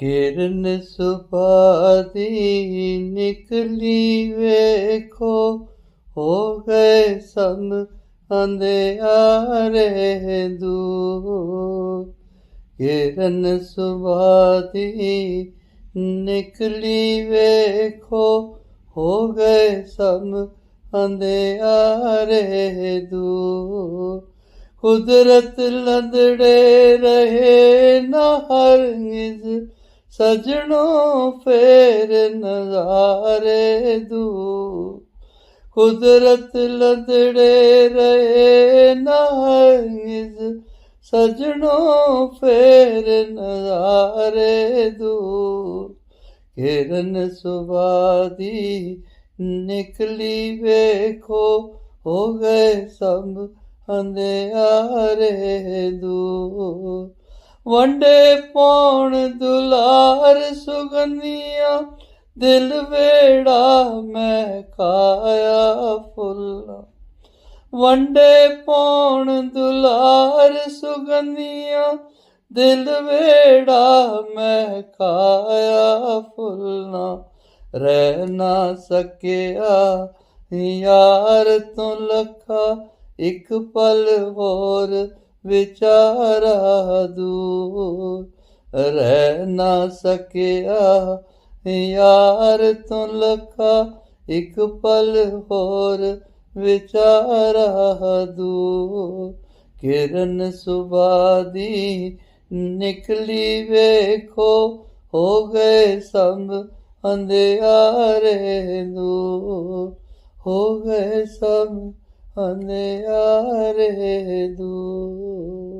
ਕਿਰਨ ਸੁਭਾਦੀ ਨਿਕਲੀ ਵੇਖੋ, ਹੋ ਗਏ ਸਭ ਅੰਧਿਆਰੇ ਦੂਰ। ਕਿਰਨ ਸੁਭਾ ਨਿਕਲੀ ਵੇਖੋ, ਹੋ ਗਏ ਸਭ ਅੰਧਿਆਰੇ ਦੂਰ। ਕੁਦਰਤ ਲੰਦੜੇ ਰਹੇ ਨਾ ਹਰਗਿਜ਼ ਸਜਣੋ ਫੇਰ ਨਜ਼ਾਰੇ ਦੂ ਕੁਦਰਤ ਲੰਦੜੇ ਰਹੇ ਨਾ ਸਜਣੋ ਫੇਰ ਨਜ਼ਾਰੇ ਦੂ ਕਿਰਨ ਸੁਭਾ ਦੀ ਨਿਕਲੀ ਵੇਖੋ, ਹੋ ਗਏ ਸਭ ਅੰਧਿਆਰੇ ਦੂਰ। ਵੰਡੇ ਪੌਣ ਦੁਲਾਰ ਸੁਗੰਧੀਆਂ, ਦਿਲ ਵੇੜਾ ਮੈਂ ਕਾਇਆ ਫੁੱਲਾਂ। ਵੰਡੇ ਪੌਣ ਦੁਲਾਰ ਸੁਗੰਧੀਆਂ, ਦਿਲ ਵੇੜਾ ਮੈਂ ਕਾਇਆ ਫੁੱਲਾਂ। ਰਹਿ ਨਾ ਸਕਿਆ ਯਾਰ ਤੋਂ ਲੱਖਾ, ਇੱਕ ਪਲ ਹੋਰ ਵਿਚਾਰਾ ਦੂਰ ਰਹਿ ਨਾ ਸਕਿਆ। ਯਾਰ ਤੋਂ ਲੱਖਾ, ਇੱਕ ਪਲ ਹੋਰ ਵਿਚਾਰਾ ਦੂਰ। ਕਿਰਨ ਸੁਭਾ ਦੀ ਨਿਕਲੀ ਵੇਖੋ, ਹੋ ਗਏ ਸਭ ਅੰਧਿਆਰੇ ਦੂਰ। ਹੋ ਗਏ ਸਭ ਅੰਧਿਆਰੇ ਦੂਰ